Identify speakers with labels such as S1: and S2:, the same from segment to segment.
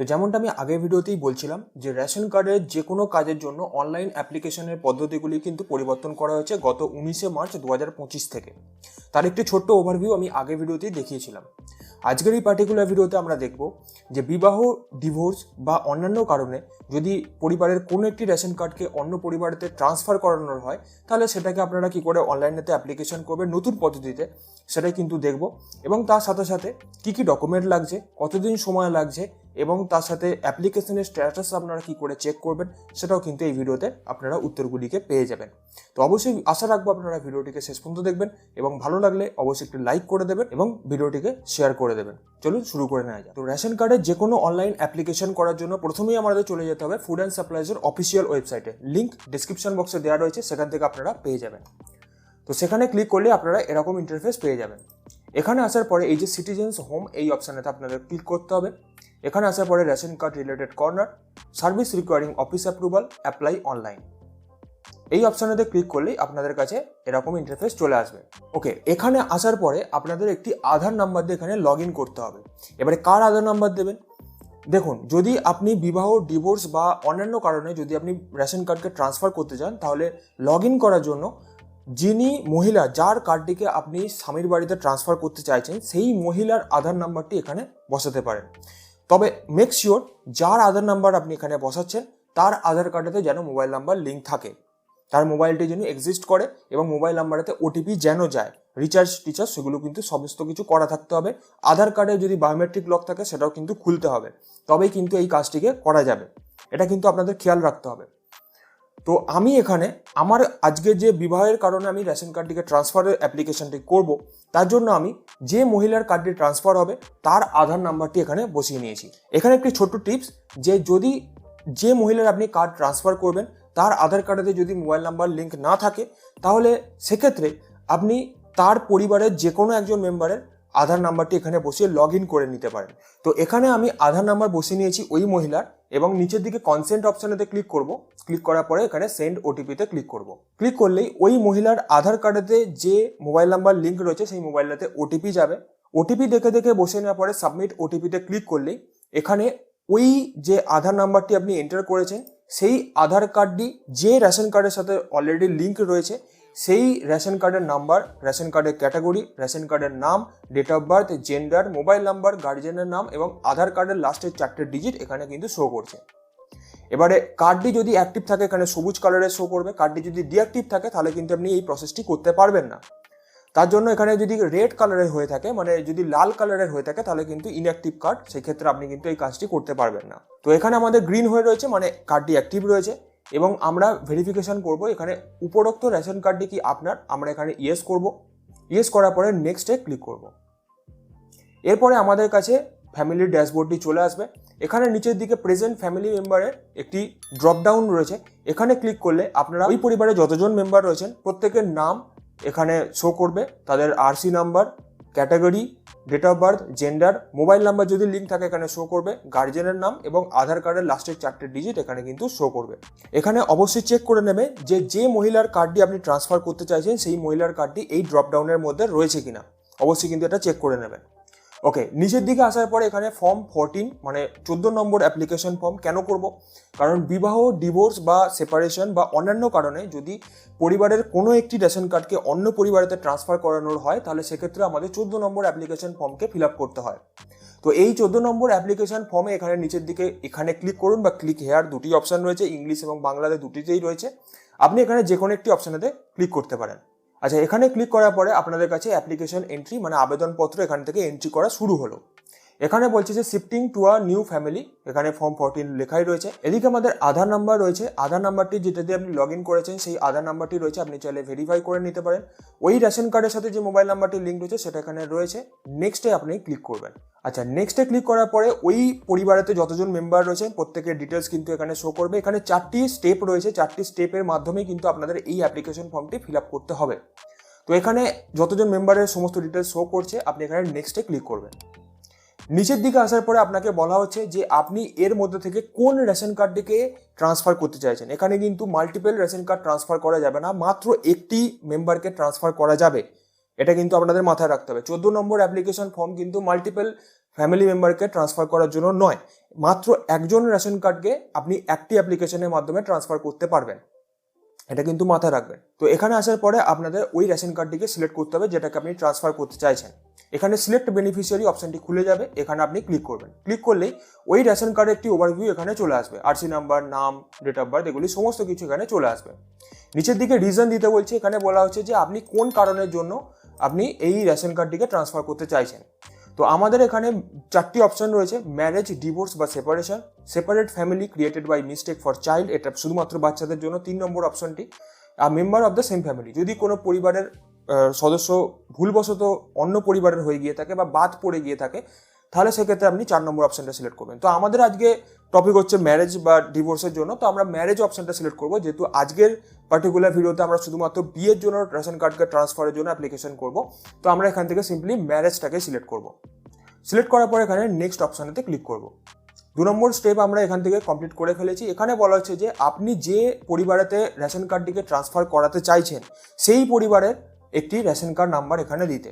S1: তো যেমনটা আমি আগের ভিডিওতেই বলছিলাম যে রেশন কার্ডের যে কোনো কাজের জন্য অনলাইন অ্যাপ্লিকেশনের পদ্ধতিগুলি কিন্তু পরিবর্তন করা হয়েছে গত উনিশে মার্চ দু হাজার পঁচিশ থেকে। তার একটি ছোট্ট ওভারভিউ আমি আগের ভিডিওতেই দেখিয়েছিলাম। আজকের এই পার্টিকুলার ভিডিওতে আমরা দেখব যে বিবাহ ডিভোর্স বা অন্যান্য কারণে যদি পরিবারের কোনো একটি রেশন কার্ডকে অন্য পরিবারেতে ট্রান্সফার করানোর হয়, তাহলে সেটাকে আপনারা কি করে অনলাইনেতে অ্যাপ্লিকেশন করবে নতুন পদ্ধতিতে সেটাই কিন্তু দেখব। এবং তার সাথে সাথে কি কি ডকুমেন্ট লাগছে, কতদিন সময় লাগছে এবং তার সাথে অ্যাপ্লিকেশনের স্ট্যাটাস আপনারা কি করে চেক করবেন, সেটাও কিন্তু এই ভিডিওতে আপনারা উত্তরগুলিকে পেয়ে যাবেন। তো অবশ্যই আশা রাখব আপনারা ভিডিওটিকে শেষ পর্যন্ত দেখবেন এবং ভালো লাগলে অবশ্যই একটি লাইক করে দেবেন এবং ভিডিওটিকে শেয়ার করে দেবেন। চলুন শুরু করে নেওয়া যায় তো রেশন কার্ডের যে কোনো অনলাইন অ্যাপ্লিকেশন করার জন্য প্রথমেই আমাদের চলে যেতে হবে ফুড অ্যান্ড সাপ্লাইজের অফিসিয়াল ওয়েবসাইটে লিঙ্ক ডিসক্রিপশন বক্সে দেওয়া রয়েছে, সেখান থেকে আপনারা পেয়ে যাবেন। তো সেখানে ক্লিক করলে আপনারা এরকম ইন্টারফেস পেয়ে যাবেন। এখানে আসার পরে এই যে সিটিজেন্স হোম এই অপশানেতে আপনাদের ক্লিক করতে হবে। এখানে আসার পরে ration card related corner, service requiring office approval, apply online. এই অপশানেতে ক্লিক করলেই আপনাদের কাছে এরকম ইন্টারফেস চলে আসবে। ওকে, এখানে আসার পরে আপনাদের একটি আধার নাম্বার দিয়ে এখানে লগ করতে হবে। এবারে কার আধার নাম্বার দেবেন? দেখুন, যদি আপনি বিবাহ ডিভোর্স বা অন্যান্য কারণে যদি আপনি রেশন কার্ডকে ট্রান্সফার করতে চান, তাহলে লগ করার জন্য যিনি মহিলা, যার কার্ডটিকে আপনি স্বামীর বাড়িতে ট্রান্সফার করতে চাইছেন, সেই মহিলার আধার নাম্বারটি এখানে বসাতে পারেন। তবে মেক শিওর যার আধার নাম্বার আপনি এখানে বসাচ্ছেন, তার আধার কার্ডেতে যেন মোবাইল নাম্বার লিঙ্ক থাকে। তার মোবাইলটি যেন এক্সিস্ট করে এবং মোবাইল নাম্বারেতে ওটিপি যেন যায়। রিচার্জ টিচার্জ সেগুলো কিন্তু সমস্ত কিছু করা থাকতে হবে। আধার কার্ডে যদি বায়োমেট্রিক লক থাকে, সেটাও কিন্তু খুলতে হবে। তবেই কিন্তু এই কাজটিকে করা যাবে। এটা কিন্তু আপনাদের খেয়াল রাখতে হবে। তো আমি এখানে আমার আজকে যে বিবাহের কারণে আমি রেশন কার্ডটিকে ট্রান্সফারের অ্যাপ্লিকেশনটি করব তার জন্য আমি যে মহিলার কার্ডটি ট্রান্সফার হবে, তার আধার নাম্বারটি এখানে বসিয়ে নিয়েছি। এখানে একটি ছোট্ট টিপস যে যদি যে মহিলার আপনি কার্ড ট্রান্সফার করবেন, তার আধার কার্ডেতে যদি মোবাইল নাম্বার লিঙ্ক না থাকে, তাহলে সেক্ষেত্রে আপনি তার পরিবারের যে কোনো একজন মেম্বারের আধার নাম্বারটি এখানে বসিয়ে লগ ইন করে নিতে পারেন। তো এখানে আমি আধার নাম্বার বসিয়ে নিয়েছি ওই মহিলার এবং নিচের দিকে কনসেন্ট অপশানেতে ক্লিক করব। ক্লিক করার পরে এখানে সেন্ড ওটিপিতে ক্লিক করব। ক্লিক করলেই ওই মহিলার আধার কার্ডেতে যে মোবাইল নাম্বার লিঙ্ক রয়েছে সেই মোবাইলটাতে ওটিপি যাবে। ওটিপি দেখে দেখে বসে নেওয়ার পরে সাবমিট ওটিপিতে ক্লিক করলেই এখানে ওই যে আধার নাম্বারটি আপনি এন্টার করেছেন, সেই আধার কার্ডটি যে রেশন কার্ডের সাথে অলরেডি লিঙ্ক রয়েছে সেই রেশন কার্ডের নাম্বার, রেশন কার্ডের ক্যাটাগরি, রেশন কার্ডের নাম date of birth gender mobile number গার্জেনের নাম এবং আধার কার্ডের লাস্টের চারটে ডিজিট এখানে কিন্তু শো করছে। এবারে কার্ডটি যদি অ্যাক্টিভ থাকে, এখানে সবুজ কালারের শো করবে। কার্ডটি যদি ডিঅ্যাক্টিভ থাকে, তাহলে কিন্তু আপনি এই প্রসেসটি করতে পারবেন না। তার জন্য এখানে যদি রেড কালারের হয়ে থাকে মানে যদি লাল কালারের হয়ে থাকে, তাহলে কিন্তু ইনঅ্যাক্টিভ কার্ড সেক্ষেত্রে আপনি কিন্তু এই কাজটি করতে পারবেন না। তো এখানে আমাদের গ্রিন হয়ে রয়েছে মানে কার্ডটি অ্যাক্টিভ রয়েছে। এবং আমরা ভেরিফিকেশন করব এখানে উপরোক্ত রেশন কার্ডটি কি আপনার? আমরা এখানে ইয়েস করব। ইয়েস করার পরে নেক্সটে ক্লিক করব। এরপরে আমাদের কাছে ফ্যামিলির ড্যাশবোর্ডটি চলে আসবে। এখানে নিচের দিকে প্রেজেন্ট ফ্যামিলি মেম্বারের একটি ড্রপডাউন রয়েছে। এখানে ক্লিক করলে আপনারা ওই পরিবারে যতজন মেম্বার রয়েছেন, প্রত্যেকের নাম এখানে শো করবে। তাদের RC number category date of birth gender mobile number যদি লিঙ্ক থাকে এখানে শো করবে গার্জেনের নাম এবং আধার কার্ডের লাস্টের চারটে ডিজিট এখানে কিন্তু শো করবে। এখানে অবশ্যই চেক করে নেবে যে যে মহিলার কার্ডটি আপনি ট্রান্সফার করতে চাইছেন, সেই মহিলার কার্ডটি এই ড্রপডাউনের মধ্যে রয়েছে কিনা। অবশ্যই কিন্তু এটা চেক করে নেবেন। ওকে নিচের দিকে আসার পরে এখানে ফর্ম ফোরটিন মানে চোদ্দ নম্বর অ্যাপ্লিকেশন ফর্ম কেন করব? কারণ বিবাহ ডিভোর্স বা সেপারেশন বা অন্যান্য কারণে যদি পরিবারের কোনো একটি রেশন কার্ডকে অন্য পরিবারেতে ট্রান্সফার করানোর হয়, তাহলে সেক্ষেত্রে আমাদের চোদ্দ নম্বর অ্যাপ্লিকেশন ফর্মকে ফিল আপ করতে হয়। তো এই চোদ্দ নম্বর অ্যাপ্লিকেশন ফর্মে এখানে নিচের দিকে এখানে ক্লিক করুন বা ক্লিক হেয়ার দুটি অপশন রয়েছে ইংলিশ এবং বাংলাতে দুটিতেই রয়েছে। আপনি এখানে যে কোনো একটি অপশানেতে ক্লিক করতে পারেন। আচ্ছা এখানে ক্লিক করার পরে আপনাদের কাছে অ্যাপ্লিকেশন এন্ট্রি মানে আবেদনপত্র এখান থেকে এন্ট্রি করা শুরু হলো। এখানে বলছে যে shifting to a new family এখানে ফর্ম ফোরটিন লেখাই রয়েছে। এদিকে আমাদের আধার নাম্বার রয়েছে। আধার নাম্বারটি যেটা দিয়ে আপনি লগ ইন করেছেন, সেই আধার নাম্বারটি রয়েছে। আপনি চাইলে ভেরিফাই করে নিতে পারেন। ওই রেশন কার্ডের সাথে যে মোবাইল নাম্বারটি লিঙ্ক রয়েছে, সেটা এখানে রয়েছে। নেক্সটে আপনি ক্লিক করবেন। আচ্ছা নেক্সটে ক্লিক করার পরে ওই পরিবারেতে যতজন মেম্বার রয়েছে প্রত্যেকের ডিটেলস কিন্তু এখানে শো করবে। এখানে চারটি স্টেপ রয়েছে। চারটি স্টেপের মাধ্যমেই কিন্তু আপনাদের এই অ্যাপ্লিকেশন ফর্মটি ফিল আপ করতে হবে। তো এখানে যতজন মেম্বারের সমস্ত ডিটেলস শো করছে, আপনি এখানে নেক্সটে ক্লিক করবেন। নিচের দিকে আসার পরে আপনাকে বলা হচ্ছে যে আপনি এর মধ্যে থেকে কোন রেশন কার্ডটিকে ট্রান্সফার করতে চাইছেন। এখানে কিন্তু মাল্টিপল রেশন কার্ড ট্রান্সফার করা যাবে না, মাত্র একটি মেম্বারকে ট্রান্সফার করা যাবে। এটা কিন্তু আপনাদের মাথায় রাখতে হবে। চোদ্দ নম্বর অ্যাপ্লিকেশন ফর্ম কিন্তু মাল্টিপল ফ্যামিলি মেম্বারকে ট্রান্সফার করার জন্য নয়, মাত্র একজন রেশন কার্ডকে আপনি একটি অ্যাপ্লিকেশনের মাধ্যমে ট্রান্সফার করতে পারবেন। এটা কিন্তু মাথায় রাখবেন। তো এখানে আসার পরে আপনাদের ওই রেশন কার্ডটিকে সিলেক্ট করতে হবে, যেটাকে আপনি ট্রান্সফার করতে চাইছেন। এখানে সিলেক্ট বেনিফিশিয়ারি অপশনটি খুলে যাবে, এখানে আপনি ক্লিক করবেন। ক্লিক করলেই ওই রেশন কার্ডের একটি ওভারভিউ এখানে চলে আসবে। আরসি নাম্বার নাম ডেট অফ বার্থ এগুলি সমস্ত কিছু এখানে চলে আসবে। নিচের দিকে রিজন দিতে বলছে, এখানে বলা হচ্ছে যে আপনি কোন কারণের জন্য আপনি এই রেশন কার্ডটিকে ট্রান্সফার করতে চাইছেন। তো আমাদের এখানে চারটি অপশন রয়েছে ম্যারেজ ডিভোর্স বা separation separate family created by mistake for child এটা শুধুমাত্র বাচ্চাদের জন্য, তিন নম্বর অপশনটি আর member of the same family যদি কোনো পরিবারের সদস্য ভুলবশত অন্য পরিবারের হয়ে গিয়ে থাকে বা বাদ পড়ে গিয়ে থাকে তাহলে সেক্ষেত্রে আপনি চার নম্বর অপশনটা সিলেক্ট করবেন। তো আমাদের আজকে টপিক হচ্ছে ম্যারেজ বা ডিভোর্সের জন্য। তো আমরা ম্যারেজ অপশনটা সিলেক্ট করব। যেহেতু আজকের পার্টিকুলার ভিডিওতে আমরা শুধুমাত্র বিয়ের জন্য রেশন কার্ডকে ট্রান্সফারের জন্য অ্যাপ্লিকেশন করব। তো আমরা এখান থেকে সিম্পলি ম্যারেজটাকে সিলেক্ট করব। সিলেক্ট করার পর এখানে নেক্সট অপশানেতে ক্লিক করব। দু নম্বর স্টেপ আমরা এখান থেকে কমপ্লিট করে ফেলেছি। এখানে বলা হচ্ছে যে আপনি যে পরিবারেতে রেশন কার্ডটিকে ট্রান্সফার করাতে চাইছেন, সেই পরিবারের একটি রেশন কার্ড নাম্বার এখানে দিতে।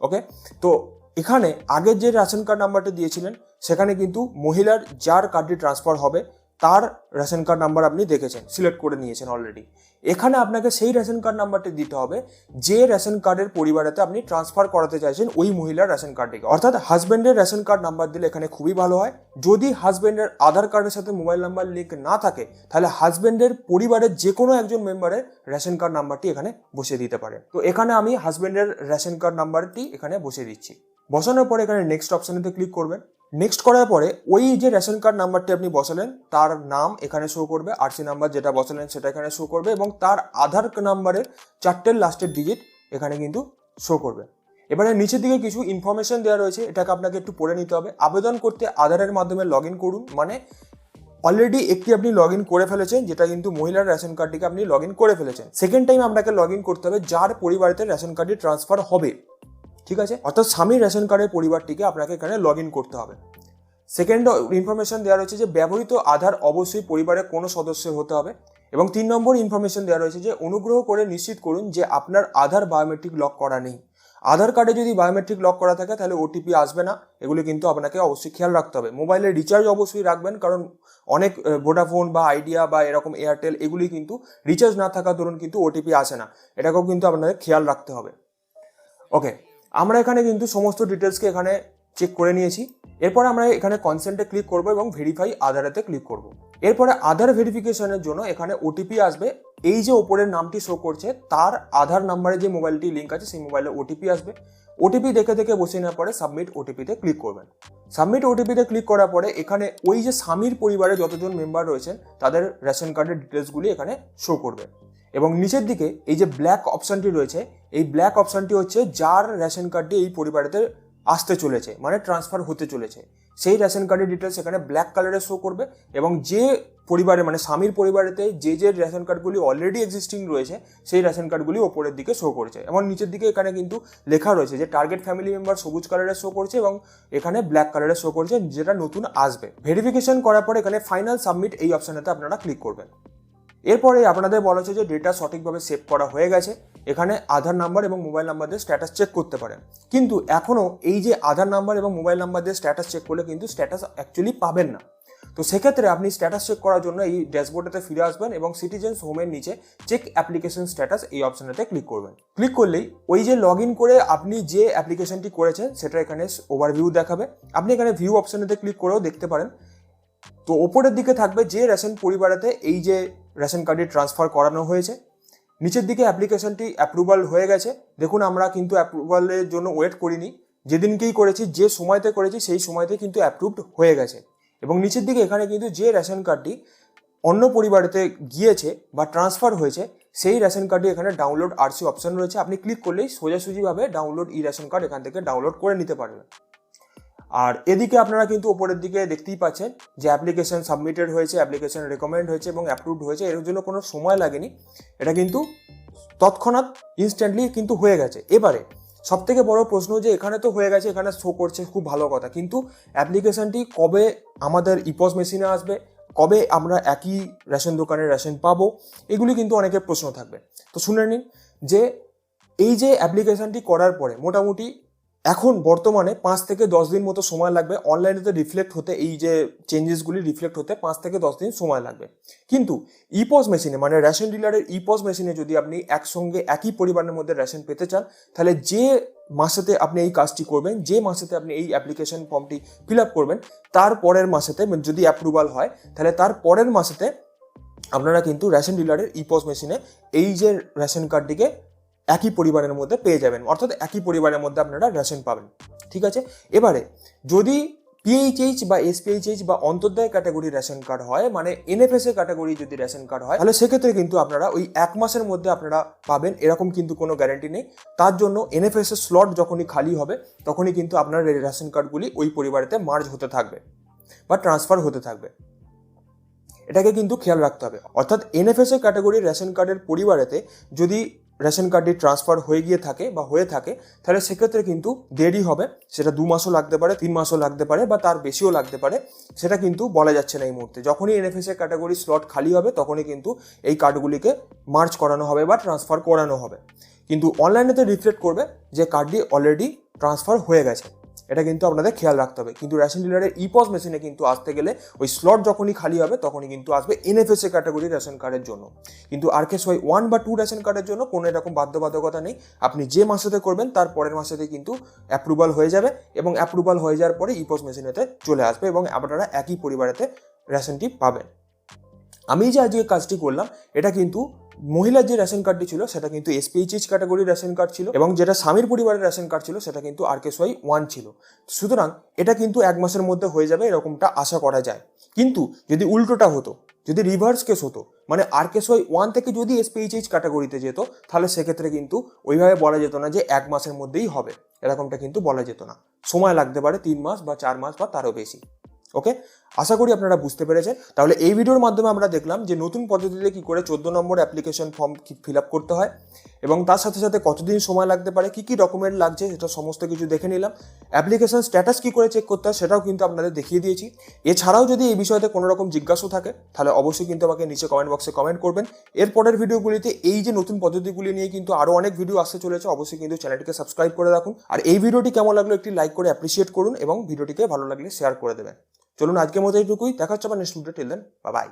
S1: ওকে তো এখানে আগের যে রেশন কার্ড নাম্বারটি দিয়েছিলেন, সেখানে কিন্তু মহিলার যার কার্ডটি ট্রান্সফার হবে, তার রেশন কার্ড নাম্বার আপনি দেখেছেন সিলেক্ট করে নিয়েছেন অলরেডি এখানে আপনাকে সেই রেশন কার্ড নাম্বারটি দিতে হবে, যে রেশন কার্ডের পরিবারেতে আপনি ট্রান্সফার করাতে চাইছেন, ওই মহিলার রেশন কার্ডটিকে অর্থাৎ হাজব্যান্ডের রেশন কার্ড নাম্বার দিলে এখানে খুবই ভালো হয়। যদি হাজব্যান্ডের আধার কার্ডের সাথে মোবাইল নাম্বার লিঙ্ক না থাকে, তাহলে হাজব্যান্ডের পরিবারের যে কোনো একজন মেম্বারের রেশন কার্ড নাম্বারটি এখানে বসিয়ে দিতে পারে। তো এখানে আমি হাজব্যান্ডের রেশন কার্ড নাম্বারটি এখানে বসিয়ে দিচ্ছি। বসানোর পরে এখানে নেক্সট অপশানেতে ক্লিক করবেন। নেক্সট করার পরে ওই যে রেশন কার্ড নাম্বারটি আপনি বসালেন, তার নাম এখানে শো করবে আরসি নাম্বার যেটা বসালেন সেটা এখানে শো করবে এবং তার আধার নাম্বারের চারটের লাস্টের ডিজিট এখানে কিন্তু শো করবে। এবারে নিচের দিকে কিছু ইনফরমেশন দেওয়া রয়েছে, এটাকে আপনাকে একটু পড়ে নিতে হবে। আবেদন করতে আধারের মাধ্যমে লগ করুন মানে অলরেডি একটি আপনি লগ করে ফেলেছেন, যেটা কিন্তু মহিলার রেশন কার্ডটিকে আপনি লগ করে ফেলেছেন। সেকেন্ড টাইম আপনাকে লগ করতে হবে, যার পরিবারেতে রেশন কার্ডটি ট্রান্সফার হবে। ঠিক আছে? অর্থাৎ স্বামীর রেশন কার্ডের পরিবারটিকে আপনাকে এখানে লগ ইন করতে হবে। সেকেন্ড ইনফরমেশন দেওয়া রয়েছে যে ব্যবহৃত আধার অবশ্যই পরিবারের কোনো সদস্যের হতে হবে। এবং তিন নম্বর ইনফরমেশন দেওয়া রয়েছে যে অনুগ্রহ করে নিশ্চিত করুন যে আপনার আধার বায়োমেট্রিক লক করা নেই। আধার কার্ডে যদি বায়োমেট্রিক লক করা থাকে, তাহলে ওটিপি আসবে না। এগুলি কিন্তু আপনাকে অবশ্যই খেয়াল রাখতে হবে। মোবাইলের রিচার্জ অবশ্যই রাখবেন, কারণ অনেক ভোডাফোন বা আইডিয়া বা এরকম এয়ারটেল এগুলি কিন্তু রিচার্জ না থাকার দরুন কিন্তু ওটিপি আসে না। এটাকেও কিন্তু আপনাদের খেয়াল রাখতে হবে। ওকে আমরা এখানে কিন্তু সমস্ত ডিটেলসকে এখানে চেক করে নিয়েছি। এরপরে আমরা এখানে কনসেন্টে ক্লিক করব এবং ভেরিফাই আধারেতে ক্লিক করব। এরপরে আধার ভেরিফিকেশনের জন্য এখানে ওটিপি আসবে। এই যে ওপরের নামটি শো করছে, তার আধার নাম্বারে যে মোবাইলটি লিঙ্ক আছে, সেই মোবাইলে ওটিপি আসবে। ওটিপি দেখে দেখে বসে নেওয়ার পরে সাবমিট ওটিপিতে ক্লিক করবেন। সাবমিট ওটিপিতে ক্লিক করার পরে এখানে ওই যে স্বামীর পরিবারে যতজন মেম্বার রয়েছেন, তাদের রেশন কার্ডের ডিটেলসগুলি এখানে শো করবে। এবং নিচের দিকে এই যে ব্ল্যাক অপশনটি রয়েছে এই ব্ল্যাক অপশনটি হচ্ছে যার রেশন কার্ডটি এই পরিবারেতে আসতে চলেছে মানে ট্রান্সফার হতে চলেছে। সেই রেশন কার্ডের ডিটেলস এখানে ব্ল্যাক কালারে শো করবে এবং যে পরিবারে মানে স্বামীর পরিবারেতে যে যে রেশন কার্ডগুলি অলরেডি এক্সিস্টিং রয়েছে, সেই রেশন কার্ডগুলি ওপরের দিকে শো করছে। এবং নিচের দিকে এখানে কিন্তু লেখা রয়েছে যে টার্গেট ফ্যামিলি মেম্বার সবুজ কালারে শো করছে এবং এখানে ব্ল্যাক কালারে শো করছে, যেটা নতুন আসবে। ভেরিফিকেশন করার পর এখানে ফাইনাল সাবমিট এই অপশানেতে আপনারা ক্লিক করবেন। এরপরে আপনাদের বলা হচ্ছে যে ডেটা সঠিকভাবে সেভ করা হয়ে গেছে। এখানে আধার নাম্বার এবং মোবাইল নাম্বার দিয়ে স্ট্যাটাস চেক করতে পারেন। কিন্তু এখনও এই যে আধার নাম্বার এবং মোবাইল নাম্বার দিয়ে স্ট্যাটাস চেক করলে কিন্তু স্ট্যাটাস অ্যাকচুয়ালি পাবেন না। তো সেক্ষেত্রে আপনি স্ট্যাটাস চেক করার জন্য এই ড্যাশবোর্ডেতে ফিরে আসবেন এবং সিটিজেন্স হোমের নিচে চেক অ্যাপ্লিকেশন স্ট্যাটাস এই অপশানেতে ক্লিক করবেন। ক্লিক করলেই ওই যে লগ ইন করে আপনি যে অ্যাপ্লিকেশনটি করেছেন, সেটা এখানে ওভারভিউ দেখাবে। আপনি এখানে ভিউ অপশানেতে ক্লিক করেও দেখতে পারেন। তো ওপরের দিকে থাকবে যে রেশন পরিবারেতে এই যে রেশন কার্ডটি ট্রান্সফার করানো হয়েছে, নিচের দিকে অ্যাপ্লিকেশনটি অ্যাপ্রুভাল হয়ে গেছে। দেখুন, আমরা কিন্তু অ্যাপ্রুভালের জন্য ওয়েট করিনি। যেদিনকেই করেছি, যে সময়তে করেছি, সেই সময়তে কিন্তু অ্যাপ্রুভড হয়ে গেছে। এবং নিচের দিকে এখানে কিন্তু যে রেশন কার্ডটি অন্য পরিবারেতে গিয়েছে বা ট্রান্সফার হয়েছে, সেই রেশন কার্ডটি এখানে ডাউনলোড আরসি অপশন রয়েছে। আপনি ক্লিক করলেই সোজাসুজিভাবে ডাউনলোড ই রেশন কার্ড এখান থেকে ডাউনলোড করে নিতে পারবেন। আর এদিকে আপনারা কিন্তু ওপরের দিকে দেখতেই পাচ্ছেন যে অ্যাপ্লিকেশন সাবমিটেড হয়েছে অ্যাপ্লিকেশন রেকমেন্ড হয়েছে এবং অ্যাপ্রুভড হয়েছে। এর জন্য কোনো সময় লাগেনি। এটা কিন্তু তৎক্ষণাৎ ইনস্ট্যান্টলি কিন্তু হয়ে গেছে। এবারে সব থেকে বড় প্রশ্ন যে এখানে তো হয়ে গেছে, এখানে শো করছে, খুব ভালো কথা। কিন্তু অ্যাপ্লিকেশনটি কবে আমাদের ইপস মেশিনে আসবে? কবে আমরা একই রেশন দোকানে রেশন পাবো? এগুলি কিন্তু অনেকের প্রশ্ন থাকবে। তো শুনে নিন যে এই যে অ্যাপ্লিকেশনটি করার পরে মোটামুটি এখন বর্তমানে পাঁচ থেকে দশ দিন মতো সময় লাগবে। অনলাইনেতে রিফ্লেক্ট হতে, এই যে চেঞ্জেসগুলি রিফ্লেক্ট হতে পাঁচ থেকে দশ দিন সময় লাগবে। কিন্তু ইপস মেশিনে মানে রেশন ডিলারের ইপস মেশিনে যদি আপনি একসঙ্গে, একই পরিমাণের মধ্যে রেশন পেতে চান, তাহলে যে মাসেতে আপনি এই কাজটি করবেন, যে মাসেতে আপনি এই অ্যাপ্লিকেশন ফর্মটি ফিল আপ করবেন, তার পরের মাসেতে যদি অ্যাপ্রুভাল হয়, তাহলে তার পরের মাসেতে আপনারা কিন্তু রেশন ডিলারের ইপস মেশিনে এই যে রেশন কার্ডটিকে একই পরিবারের মধ্যে পেয়ে যাবেন। অর্থাৎ একই পরিবারের মধ্যে আপনারা রেশন পাবেন। ঠিক আছে? এবারে, যদি পিএইচএইচ বা এসপিএইচএইচ বা অন্তর্দায় ক্যাটাগরি রেশন কার্ড হয় মানে এনএফএস এর ক্যাটাগরি যদি রেশন কার্ড হয়, তাহলে সেক্ষেত্রে কিন্তু আপনারা ওই এক মাসের মধ্যে আপনারা পাবেন। এরকম কিন্তু কোনো গ্যারান্টি নেই। তার জন্য এনএফএস এর স্লট যখনই খালি হবে, তখনই কিন্তু আপনার এই রেশন কার্ডগুলি ওই পরিবারেতে মার্জ হতে থাকবে বা ট্রান্সফার হতে থাকবে। এটাকে কিন্তু খেয়াল রাখতে হবে। অর্থাৎ এনএফএস এর ক্যাটাগরির রেশন কার্ডের পরিবারেতে যদি রেশন কার্ডটি ট্রান্সফার হয়ে গিয়ে থাকে বা হয়ে থাকে, তাহলে সেক্ষেত্রে কিন্তু দেরি হবে। সেটা দু মাসও লাগতে পারে, তিন মাসও লাগতে পারে বা তার বেশিও লাগতে পারে। সেটা কিন্তু বলা যাচ্ছে না এই মুহূর্তে। যখনই এনএফএস এর ক্যাটাগরি স্লট খালি হবে, তখনই কিন্তু এই কার্ডগুলিকে মার্চ করানো হবে বা ট্রান্সফার করানো হবে। কিন্তু অনলাইনেতে রিফ্লেক্ট করবে যে কার্ডটি অলরেডি ট্রান্সফার হয়ে গেছে। এটা কিন্তু আপনাদের খেয়াল রাখতে হবে। কিন্তু রেশন ডিলারের ইপস মেশিনে কিন্তু আসতে গেলে ওই স্লট যখনই খালি হবে, তখনই কিন্তু আসবে এনএফএস এ ক্যাটাগরি রেশন কার্ডের জন্য। কিন্তু আর কেস ওয়াই ওয়ান বা টু রেশন কার্ডের জন্য কোনো এরকম বাধ্যবাধকতা নেই। আপনি যে মাসেতে করবেন, তার পরের মাসেতে কিন্তু অ্যাপ্রুভাল হয়ে যাবে এবং অ্যাপ্রুভাল হয়ে যাওয়ার পরে ইপস মেশিনেতে চলে আসবে এবং আপনারা একই পরিবারেতে রেশনটি পাবেন। আমি যে আজকে কাজটি করলাম, এটা কিন্তু মহিলার যে রেশন কার্ডটি ছিল, সেটা কিন্তু এসপিএইচএইচ ক্যাটাগরির রেশন কার্ড ছিল এবং যেটা স্বামীর পরিবারের রেশন কার্ড ছিল, সেটা কিন্তু আর ওয়াই ওয়ান ছিল। সুতরাং এটা কিন্তু এক মাসের মধ্যে হয়ে যাবে, এরকমটা আশা করা যায়। কিন্তু যদি উল্টোটা হতো, যদি রিভার্স কেস হতো মানে আর কেস ওয়াই ওয়ান থেকে যদি এসপিএইচএইচ ক্যাটাগরিতে যেত, তাহলে সেক্ষেত্রে কিন্তু ওইভাবে বলা যেত না যে এক মাসের মধ্যেই হবে। এরকমটা কিন্তু বলা যেত না। সময় লাগতে পারে তিন মাস বা চার মাস বা তারও বেশি। ওকে আশা করি আপনারা বুঝতে পেরেছেন। তাহলে এই ভিডিওর মাধ্যমে আমরা দেখলাম যে নতুন পদ্ধতিতে কি করে চোদ্দ নম্বর অ্যাপ্লিকেশন ফর্ম ফিল আপ করতে হয় এবং তার সাথে সাথে কতদিন সময় লাগতে পারে, কি কি ডকুমেন্ট লাগছে সেটা সমস্ত কিছু দেখে নিলাম। অ্যাপ্লিকেশন স্ট্যাটাস কি করে চেক করতে হয় সেটাও কিন্তু আপনাদের দেখিয়ে দিয়েছি। এছাড়াও যদি এই বিষয়তে কোনো রকম জিজ্ঞাসা থাকে, তাহলে অবশ্যই কিন্তু আমাকে নিচে কমেন্ট বক্সে কমেন্ট করবেন। এর পরের ভিডিওগুলিতে এই যে নতুন পদ্ধতিগুলি নিয়ে কিন্তু আরও অনেক ভিডিও আসতে চলেছে, অবশ্যই কিন্তু চ্যানেলটিকে সাবস্ক্রাইব করে রাখুন। আর এই ভিডিওটি কেমন লাগল একটি লাইক করে অ্যাপ্রিসিয়েট করুন এবং ভিডিওটিকে ভালো লাগলে শেয়ার করে দেবেন। চলুন আজকের মতো এইটুকুই। দেখা হচ্ছে আবার next video till then bye